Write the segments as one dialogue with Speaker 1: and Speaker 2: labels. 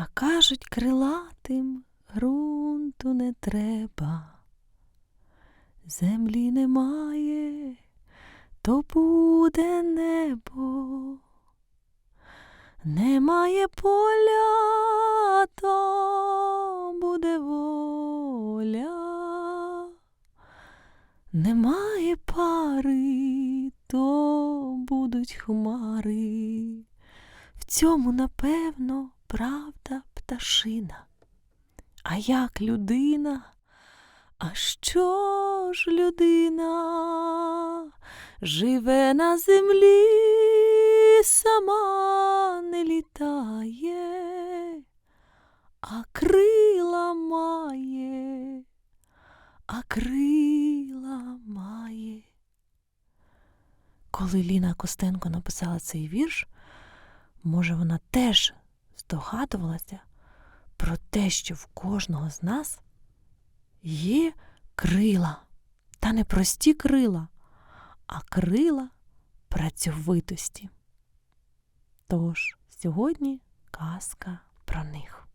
Speaker 1: А кажуть, крилатим ґрунту не треба. Землі немає, то буде небо. Немає поля, то буде воля. Немає пари, то будуть хмари. В цьому, напевно, правда пташина. А як людина? А що ж людина живе на землі, сама не літає, а крила має, а крила має. Коли Ліна Костенко написала цей вірш, може, вона теж здогадувалася про те, що в кожного з нас є крила, та не прості крила, а крила працьовитості. Тож сьогодні казка про них.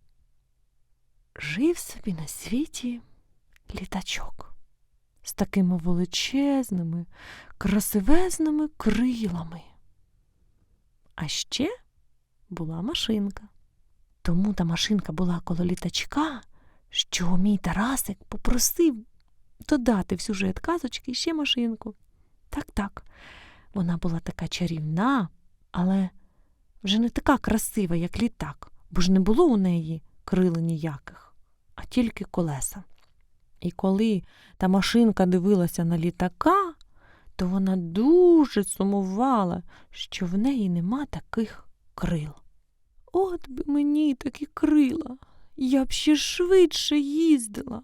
Speaker 1: Жив собі на світі літачок з такими величезними, красивезними крилами. А ще була машинка. Тому та машинка була коло літачка, що мій Тарасик попросив додати в сюжет казочки ще машинку. Так, так, вона була така чарівна, але вже не така красива, як літак, бо ж не було у неї крил ніяких, а тільки колеса. І коли та машинка дивилася на літака, то вона дуже сумувала, що в неї нема таких крил. От би мені такі крила, я б ще швидше їздила,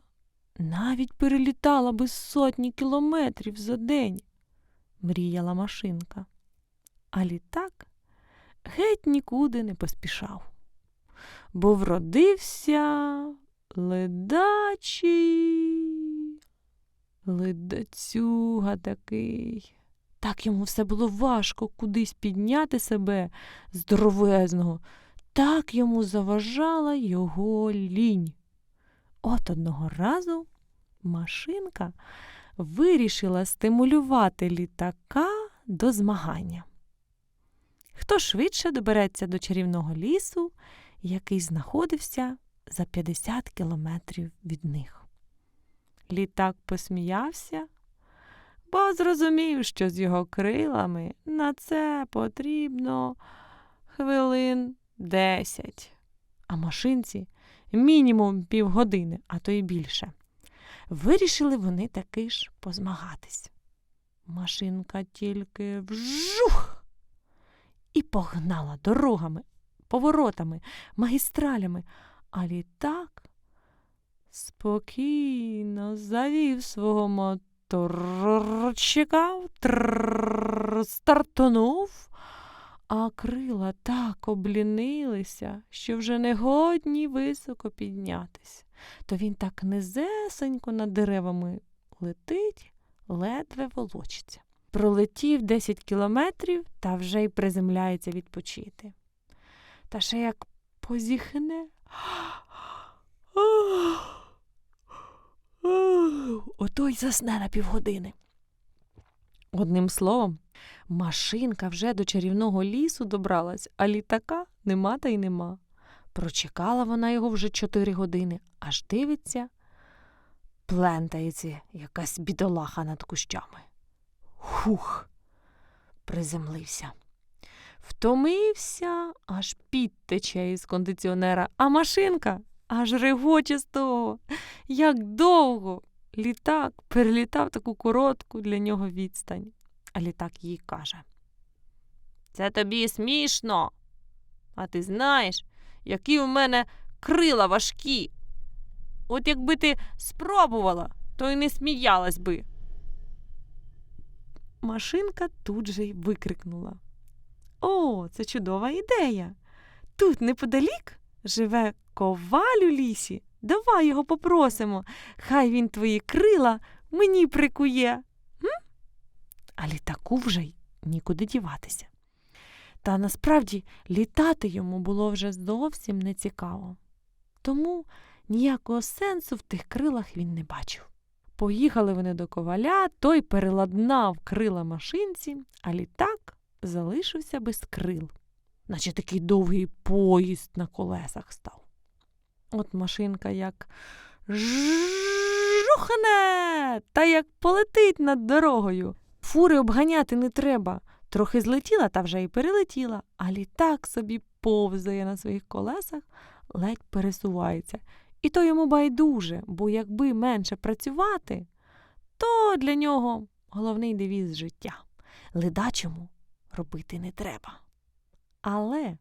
Speaker 1: навіть перелітала би сотні кілометрів за день, мріяла машинка. А літак геть нікуди не поспішав, бо вродився ледачий, ледацюга такий. Так йому все було важко кудись підняти себе здоровезного, так йому заважала його лінь. От одного разу машинка вирішила стимулювати літака до змагання. Хто швидше добереться до чарівного лісу, який знаходився за 50 кілометрів від них. Літак посміявся, бо зрозумів, що з його крилами на це потрібно хвилин десять, а машинці мінімум півгодини, а то й більше. Вирішили вони таки ж позмагатись. Машинка тільки вжух і погнала дорогами, поворотами, магістралями, а літак спокійно завів свого моторчика, стартонув, а крила так облінилися, що вже не годні високо піднятись. То він так низесенько над деревами летить, ледве волочиться. Пролетів 10 кілометрів та вже й приземляється відпочити. Та ще як позіхне. Ото й засне на півгодини. Одним словом, машинка вже до чарівного лісу добралась, а літака нема та й нема. Прочекала вона його вже чотири години, аж дивиться, плентається якась бідолаха над кущами. Хух, приземлився. Втомився, аж піт тече із кондиціонера, а машинка аж регоче з того, як довго літак перелітав таку коротку для нього відстань. А літак їй каже: Це тобі смішно. А ти знаєш, які у мене крила важкі. От якби ти спробувала, то й не сміялась би. Машинка тут же й викрикнула. О, це чудова ідея. Тут неподалік живе коваль у лісі. Давай його попросимо. Хай він твої крила мені прикує. М? А літаку вже й нікуди діватися. Та насправді літати йому було вже зовсім не цікаво. Тому ніякого сенсу в тих крилах він не бачив. Поїхали вони до коваля, той переладнав крила машинці, а літак залишився без крил, наче такий довгий поїзд на колесах став. От машинка як жухне, та як полетить над дорогою. Фури обганяти не треба. Трохи злетіла та вже й перелетіла, а літак собі повзає на своїх колесах, ледь пересувається. І то йому байдуже, бо якби менше працювати, то для нього головний девіз життя. Ледачому робити не треба. Але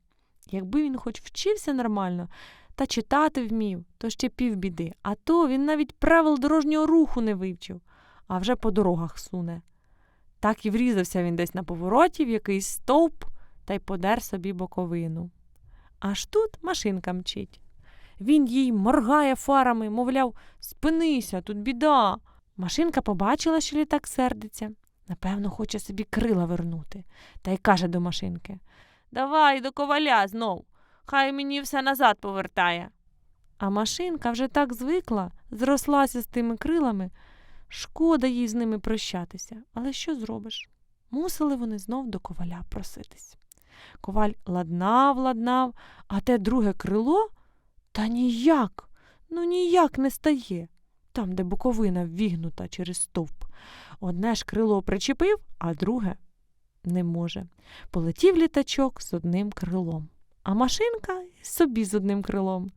Speaker 1: якби він хоч вчився нормально та читати вмів, то ще півбіди, а то він навіть правил дорожнього руху не вивчив, а вже по дорогах суне. Так і врізався він десь на повороті в якийсь стовп та й подер собі боковину. Аж тут машинка мчить. Він їй моргає фарами, мовляв, спинися, тут біда. Машинка побачила, що літак сердиться. Напевно, хоче собі крила вернути, та й каже до машинки Давай до коваля знов, хай мені все назад повертає. А машинка вже так звикла, зрослася з тими крилами. Шкода їй з ними прощатися, але що зробиш? Мусили вони знов до коваля проситись. Коваль ладнав, ладнав, а те друге крило та ніяк, ну ніяк не стає. Там, де боковина ввігнута через стовп. Одне ж крило причепив, а друге не може. Полетів літачок з одним крилом, а машинка собі з одним крилом.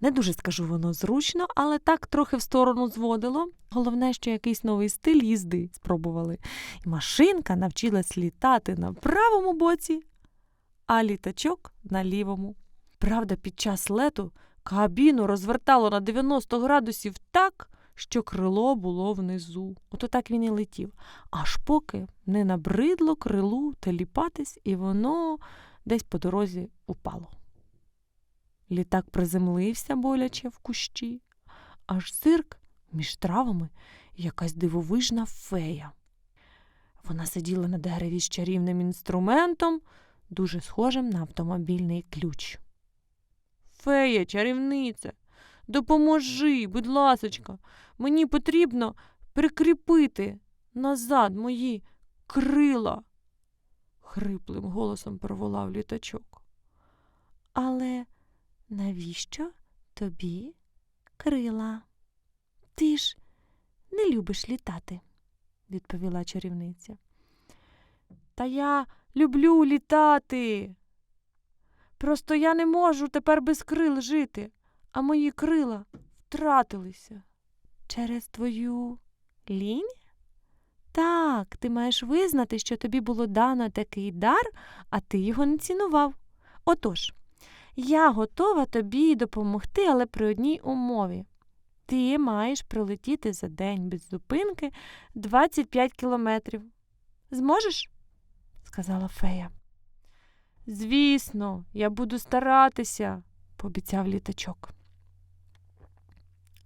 Speaker 1: Не дуже скажу воно зручно, але так трохи в сторону зводило. Головне, що якийсь новий стиль їзди спробували. І машинка навчилась літати на правому боці, а літачок на лівому. Правда, під час лету кабіну розвертало на 90 градусів так, що крило було внизу. Ото так він і летів, аж поки не набридло крилу теліпатись, і воно десь по дорозі упало. Літак приземлився боляче в кущі, аж зирк між травами якась дивовижна фея. Вона сиділа на дереві з чарівним інструментом, дуже схожим на автомобільний ключ. Фея, чарівниця, допоможи, будь ласочка, мені потрібно прикріпити назад мої крила, хриплим голосом проволав літачок. Але навіщо тобі крила? Ти ж не любиш літати, відповіла чарівниця. Та я люблю літати. Просто я не можу тепер без крил жити, а мої крила втратилися. Через твою лінь? Так, ти маєш визнати, що тобі було дано такий дар, а ти його не цінував. Отож, я готова тобі допомогти, але при одній умові. Ти маєш пролетіти за день без зупинки 25 кілометрів. Зможеш? сказала фея. Звісно, я буду старатися, пообіцяв літачок.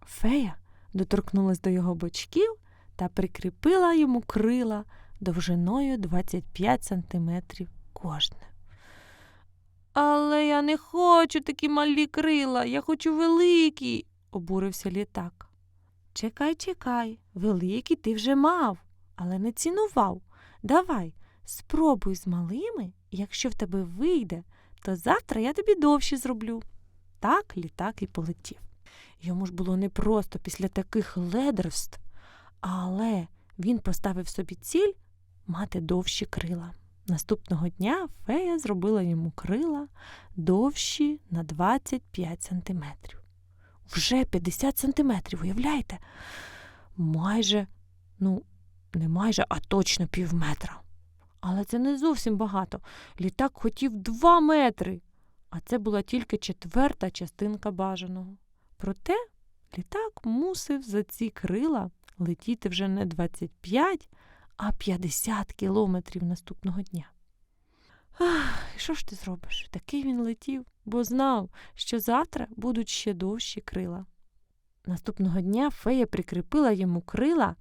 Speaker 1: Фея доторкнулась до його бочків та прикріпила йому крила довжиною 25 сантиметрів кожне. Але я не хочу такі малі крила, я хочу великі, обурився літак. Чекай, чекай, великі ти вже мав, але не цінував. Давай, спробуй з малими, якщо в тебе вийде, то завтра я тобі довші зроблю. Так літак і полетів. Йому ж було непросто після таких ледерств, але він поставив собі ціль мати довші крила. Наступного дня фея зробила йому крила довші на 25 сантиметрів. Вже 50 сантиметрів, уявляєте? Майже, ну, не майже, а точно пів метра. Але це не зовсім багато. Літак хотів 2 метри, а це була тільки четверта частинка бажаного. Проте літак мусив за ці крила летіти вже не 25, а 50 кілометрів наступного дня. Ах, що ж ти зробиш? Такий він летів, бо знав, що завтра будуть ще довші крила. Наступного дня фея прикріпила йому крила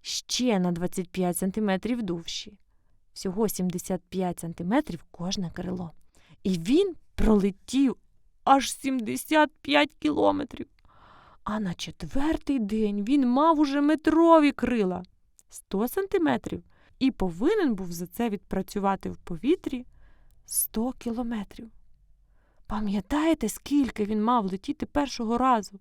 Speaker 1: ще на 25 сантиметрів довші. всього 75 сантиметрів кожне крило. І він пролетів аж 75 кілометрів. А на четвертий день він мав уже метрові крила 100 сантиметрів і повинен був за це відпрацювати в повітрі 100 кілометрів. Пам'ятаєте, скільки він мав летіти першого разу,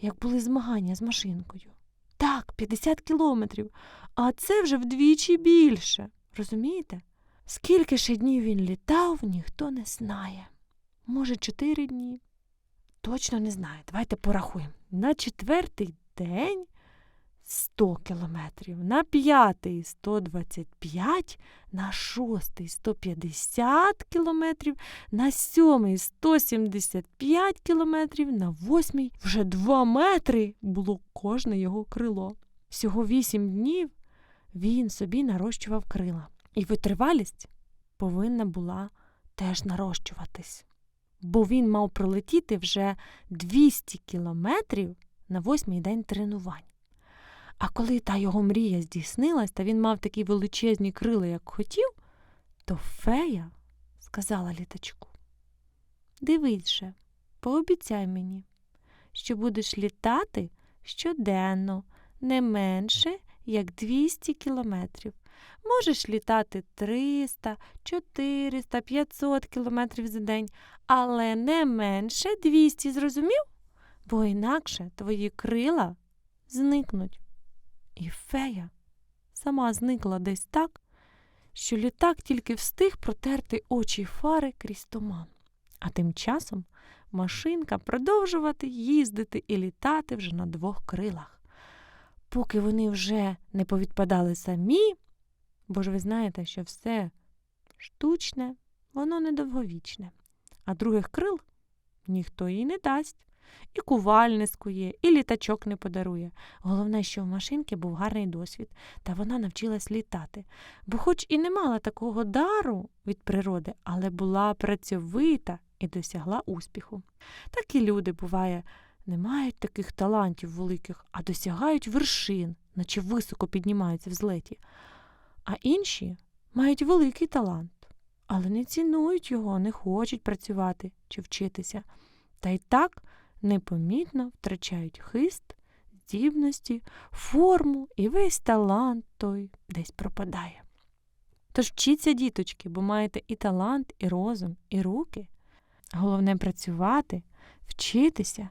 Speaker 1: як були змагання з машинкою? Так, 50 кілометрів, а це вже вдвічі більше. Розумієте? Скільки ще днів він літав, ніхто не знає. Може, чотири дні? Точно не знаю. Давайте порахуємо. На четвертий день 100 кілометрів, на п'ятий 125, на шостий 150 кілометрів, на сьомий 175 кілометрів, на восьмий вже 2 метри було кожне його крило. Всього вісім днів він собі нарощував крила. І витривалість повинна була теж нарощуватись. Бо він мав пролетіти вже 200 кілометрів на восьмий день тренувань. А коли та його мрія здійснилась, та він мав такі величезні крила, як хотів, то фея сказала літачку: Дивись же, пообіцяй мені, що будеш літати щоденно не менше, як 200 кілометрів. Можеш літати 300, 400, 500 кілометрів за день, але не менше 200, зрозумів? Бо інакше твої крила зникнуть. І фея сама зникла десь так, що літак тільки встиг протерти очі фари крізь туман. А тим часом машинка продовжувати їздити і літати вже на двох крилах. Поки вони вже не повідпадали самі, бо ж ви знаєте, що все штучне, воно недовговічне, а других крил ніхто їй не дасть. І куваль не скує, і літачок не подарує. Головне, що в машинки був гарний досвід, та вона навчилась літати. Бо, хоч і не мала такого дару від природи, але була працьовита і досягла успіху. Так і люди, буває, не мають таких талантів великих, а досягають вершин, наче високо піднімаються в злеті. А інші мають великий талант, але не цінують його, не хочуть працювати чи вчитися. Та й так непомітно втрачають хист, здібності, форму і весь талант той десь пропадає. Тож вчіться, діточки, бо маєте і талант, і розум, і руки. Головне працювати, вчитися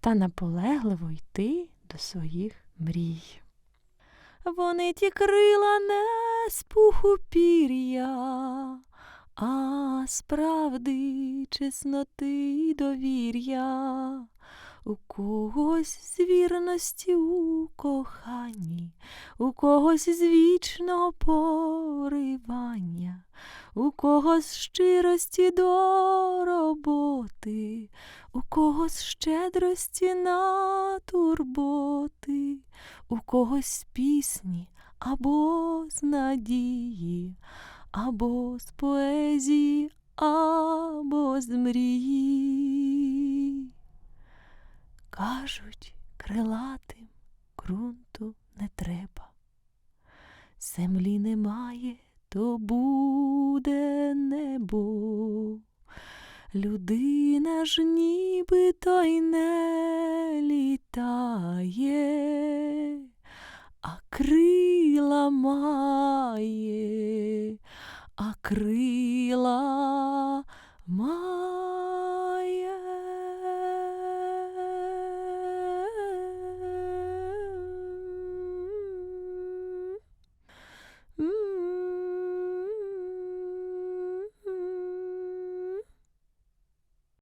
Speaker 1: та наполегливо йти до своїх мрій. Вони ті крила не з пуху пір'я, а справди чесноти й довір'я. У когось з вірності у коханні, у когось з вічного поривання, у когось щирості до роботи, у когось щедрості на турботи, у когось пісні або з надії, або з поезії, або з мрії. Кажуть, крилатим ґрунту не треба. Землі немає, то буде небо. Людина ж ніби то й не літає, а крила має.